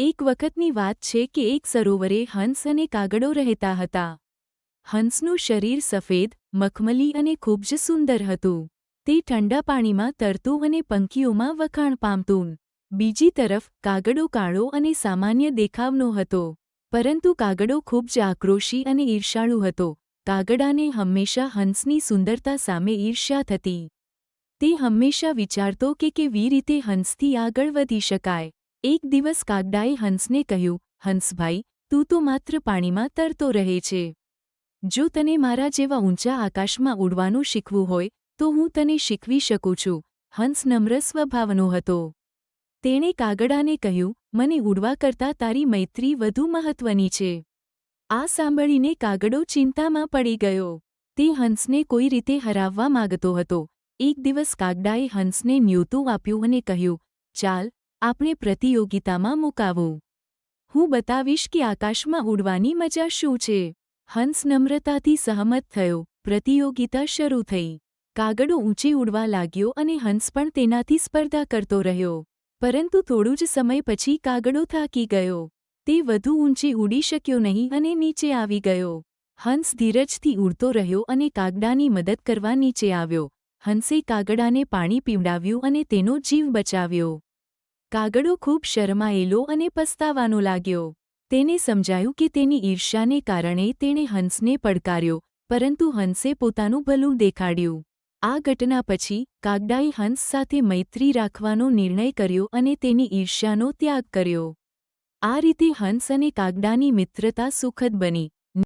એક વખતની વાત છે કે એક સરોવરે હંસ અને કાગડો રહેતા હતા. હંસનું શરીર સફેદ, મખમલી અને ખૂબ જ સુંદર હતું. તે ઠંડા પાણીમાં તરતું અને પંખીઓમાં વખાણ પામતું. બીજી તરફ, કાગડો કાળો અને સામાન્ય દેખાવનો હતો. પરંતુ કાગડો ખૂબ જ આક્રોશી અને ઈર્ષાળુ હતો. કાગડાને હંમેશા હંસની સુંદરતા સામે ઈર્ષ્યા થતી. તે હંમેશા વિચારતો કે કેવી રીતે હંસથી આગળ વધી શકાય. એક દિવસ કાગડાએ હંસને કહ્યું, હંસભાઈ, તું તો માત્ર પાણીમાં તરતો રહે છે. જો તને મારા જેવા ઊંચા આકાશમાં ઉડવાનું શીખવું હોય, તો હું તને શીખવી શકું છું. હંસ નમ્ર સ્વભાવનો હતો. તેણે કાગડાને કહ્યું, મને ઉડવા કરતાં તારી મૈત્રી વધુ મહત્વની છે. આ સાંભળીને કાગડો ચિંતામાં પડી ગયો. તે હંસને કોઈ રીતે હરાવવા માગતો હતો. એક દિવસ કાગડાએ હંસને ન્યૂતું આપ્યું અને કહ્યું, ચાલ આપણે પ્રતિયોગિતામાં મુકાવું. હું બતાવીશ કે આકાશમાં ઉડવાની મજા શું છે. હંસ નમ્રતાથી સહમત થયો. પ્રતિયોગિતા શરૂ થઈ. કાગડો ઊંચે ઉડવા લાગ્યો અને હંસ પણ તેનાથી સ્પર્ધા કરતો રહ્યો. પરંતુ થોડું જ સમય પછી કાગડો થાકી ગયો. તે વધુ ઊંચે ઉડી શક્યો નહીં અને નીચે આવી ગયો. હંસ ધીરજથી ઉડતો રહ્યો અને કાગડાની મદદ કરવા નીચે આવ્યો. હંસે કાગડાને પાણી પીવડાવ્યું અને તેનો જીવ બચાવ્યો. કાગડો ખૂબ શરમાયેલો અને પસ્તાવાનો લાગ્યો. તેને સમજાયું કે તેની ઈર્ષ્યાને કારણે તેણે હંસને પડકાર્યો, પરંતુ હંસે પોતાનું ભલું દેખાડ્યું. આ ઘટના પછી કાગડાએ હંસ સાથે મૈત્રી રાખવાનો નિર્ણય કર્યો અને તેની ઈર્ષ્યાનો ત્યાગ કર્યો. આ રીતે હંસ અને કાગડાની મિત્રતા સુખદ બની.